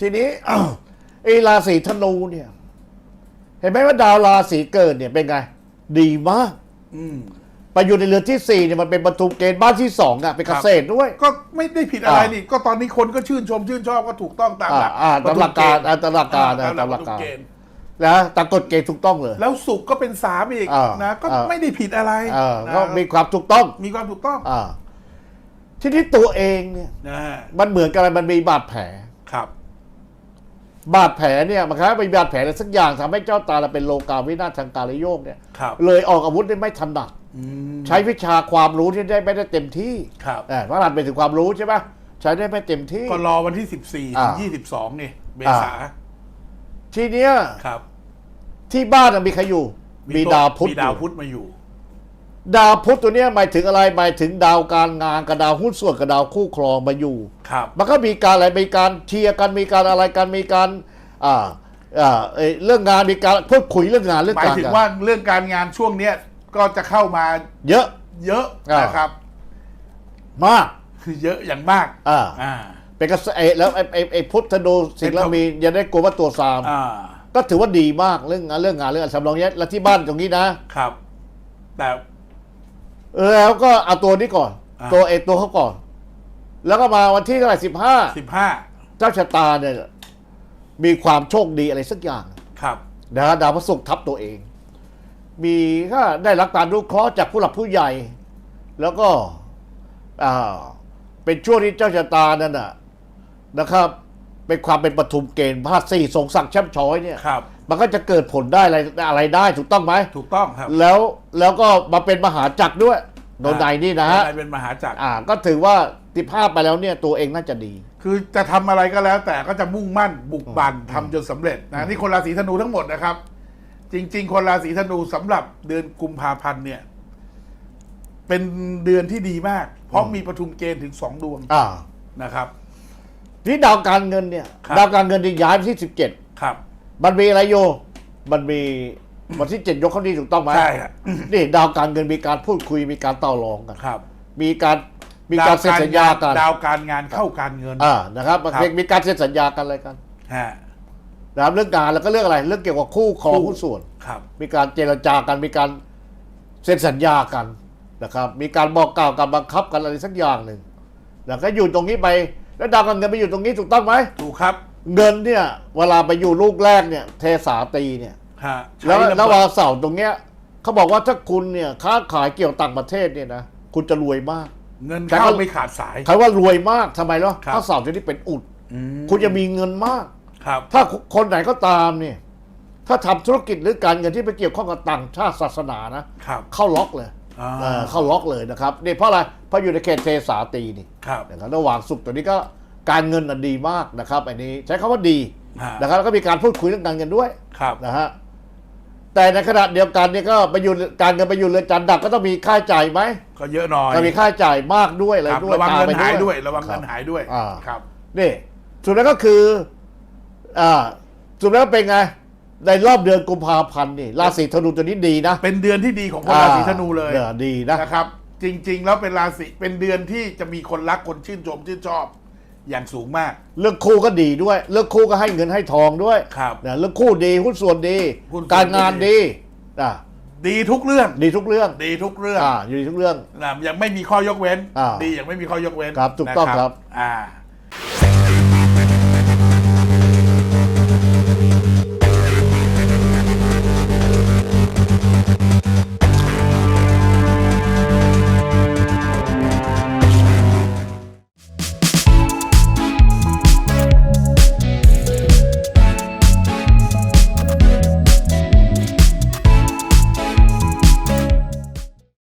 ทีนี้ไอ้ราศีธนูเนี่ย เห็นไหมว่าดาวราศีเกิดเนี่ยเป็นไง ดีมากอืมไปอยู่ในเรือนที่สี่เนี่ยมันเป็นประตูเกณฑ์บ้านที่สองอะเป็นเกษตรด้วย ก็ไม่ได้ผิดอะไรอ่านี่นี่ก็ตอนนี้คนก็ชื่นชมชื่นชอบก็ถูกต้องตามหลักอ่าอ่าตามหลักการอ่าตามหลักการอ่อ่าตามหลักการเณฑ์นะตามกฎเกณฑ์ถูกต้องเลย แล้วสุขก็เป็นสามอีกอ่านะก็อ่าไม่ได้ผิดอะไรเออนะก็มีความถูกต้อง มีความถูกต้องอ่าทีนี้ตัวเองเนี่ยนะมันเหมือนกับอะไรมันมีบาดแผลครับ บาดแผลเนี่ยมันคล้ายๆเป็นบาดแผลอะไรสักอย่างทำให้เจ้าตาเราเป็นโลกาวินาศทางการโยกเนี่ยครับเลยออกอาวุธได้ไม่ถนัดอืมใช้วิชาความรู้ที่ได้ไม่ได้เต็มที่ครับเออพระรามเป็นถึงความรู้ใช่ไหมใช้ได้ไม่เต็มที่ ก็รอวันที่สิบสี่ถึอ่างยี่สิบสองนี่เมษาทีเนี้ยครับที่บ้านน่ะมีใครอยู่มีตัวดาวพุธมีดาวอยู่พุธมาอยู่ ดาวพุธตัวเนี้ยหมายถึงอะไรหมายถึงดาวการงานกับดาวหุ้นส่วนกับดาวคู่ครองมาอยู่ ครับ มันก็มีการอะไรมีการเชียร์กันมีการอะไรกันมีการอ่าอ่าเอ่อเรื่องงานมีการพูดคุยเรื่องงานเรื่องหมายการถึงงานว่าเรื่องการงานช่วงเนี้ยก็จะเข้ามาเยอะเยอะอ่านนะครับ มาก คือเยอะอย่างมาก อ่า อ่า เป็นกระแสเอ่อแล้วไอ้ไอ้ไอ้พุทธดูสิ่งแล้วมียังได้กลัวว่าตัวซาม อ่า ก็ถือว่าดีมากเรื่องงานเรื่องงานเรื่องอะไรสำรองเนี้ยแล้วที่บ้านตรงนี้นะ ครับ แต่ แล้วก็เอาตัวนี้ก่อน อ่าตัวเอกตัวเขาก่อน แล้วก็มาวันที่เท่าไหร่สิบห้าสิบห้าเจ้าชะตาเนี่ยมีความโชคดีอะไรสักอย่าง ครับ นะฮะดาวพระศุกร์ทับตัวเอง มีก็ได้รับการรู้เคราะห์จากผู้หลักผู้ใหญ่ แล้วก็อ่าเป็นช่วงที่เจ้าชะตานั่นน่ะนะครับ เป็นความเป็นปฐุมเกณฑ์พาดสี่ทรงศักดิ์แช่มช้อยเนี่ย ครับ มันก็จะเกิดผลได้อะไรอะไรได้ถูกต้องไหมถูกต้องครับแล้วแล้วก็มาเป็นมหาจักรด้วยโดนใดนี่นะฮะโดยเป็นมหาจักรอ่า ก็ถือว่าติภาพไปแล้วเนี่ยตัวเองน่าจะดี คือจะทำอะไรก็แล้ว แต่ก็จะมุ่งมั่นบุกบันทำจนสำเร็จนะนี่คนราศีธนูทั้งหมดนะครับ จริง ๆ คนราศีธนูสำหรับเดือนกุมภาพันธ์เนี่ย เป็นเดือนที่ดีมาก เพราะมีปทุมเกณฑ์ถึงสองดวงอ่านะครับที่ดาวการเงินเนี่ยครับดาวการเงินที่ย้ายไปที่สิบเจ็ดครับ มันมีอะไรโย มันมีวันที่เจ็ดยกเข้าดีถูกต้องไหมใช่ครับนี่ดาวการเงินมีการพูดคุยมีการต่อรองกันครับ มีการมีการเซ็นสัญญากันดาวการงานเข้าการเงินอ่านะครับครับมีการเซ็นสัญญากันอะไรกันฮะนะครับเรื่องงานแล้วก็เรื่องอะไร เรื่องเกี่ยวกับคู่ครองหุ้นส่วนครับ มีการเจรจากันมีการเซ็นสัญญากันนะครับ มีการบอกกล่าวการบังคับกันอะไรสักอย่างหนึ่งแล้วก็อยู่ตรงนี้ไป แล้วดาวการเงินไปอยู่ตรงนี้ถูกต้องไหมถูกครับ เงินเนี่ย เวลาไปอยู่ลูกแรกเนี่ย เทสาตีเนี่ย ฮะแล้วใช้ระแล้วเบิวาดเสาร์ตรงเนี้ยเขาบอกว่าถ้าคุณเนี่ยค้าขายเกี่ยวต่างประเทศเนี่ยนะคุณจะรวยมาก เงินใช้เข้าคำไม่ขาดสาย ใครว่ารวยมากทำไมล่ะครับ ถ้าเสาร์จะนี่เป็นอุด อืมคุณจะมีเงินมาก ครับถ้าคนไหนก็ตามเนี่ย ถ้าทำธุรกิจหรือการเงินที่ไปเกี่ยวข้องกับต่างชาติศาสนานะ ครับ เข้าล็อกเลยอ่า เออเข้าล็อกเลยนะครับนี่เพราะอะไรเพราะอยู่ในเขตเทสาตีนี่ครับ นะครับระหว่างสุขตัวนี้ก็ การเงินน่ะดีมากนะครับอันนี้ใช้คำว่าดีฮะนะครับแล้วก็มีการพูดคุยเรื่องการเงินด้วยครับนะฮะแต่ในขณะเดียวกันเนี่ยก็ไปอยู่การเงินไปอยู่เรือนจำดับก็ต้องมีค่าใช้จ่ายไหมก็เยอะหน่อยก็มีค่าใช้จ่ายมากด้วยอะไรครับด้วยระวังตามเงินไปหายด้วยระวังครัเงิบนหายด้วยอ่าครับนี่สุดแล้วก็คืออ่าสุดแล้วเป็นไงในรอบเดือนกุมภาพันธ์นี่ราศีธนูตัวนี้ดีนะ เป็นเดือนที่ดีของคนราศีธนูเลยออดีนะนะครับ จริง ๆ แล้วเป็นราศีเป็นเดือนที่จะมีคนรักคนชื่นชมชื่นชอบ อย่างสูงมาก เรื่องคู่ก็ดีด้วย เรื่องคู่ก็ให้เงินให้ทองด้วยครับ นะเรื่องคู่ดีหุ้นส่วนดี หุ้นส่วน การงานดีดีอ่าดีทุกเรื่อง ดีทุกเรื่องดีทุกเรื่องอ่าอยู่ดีทุกเรื่อง นะยังไม่มีข้อยกเว้น อ่าดียังไม่มีข้อ ยกเว้นครับถูกต้องนะครับอ่า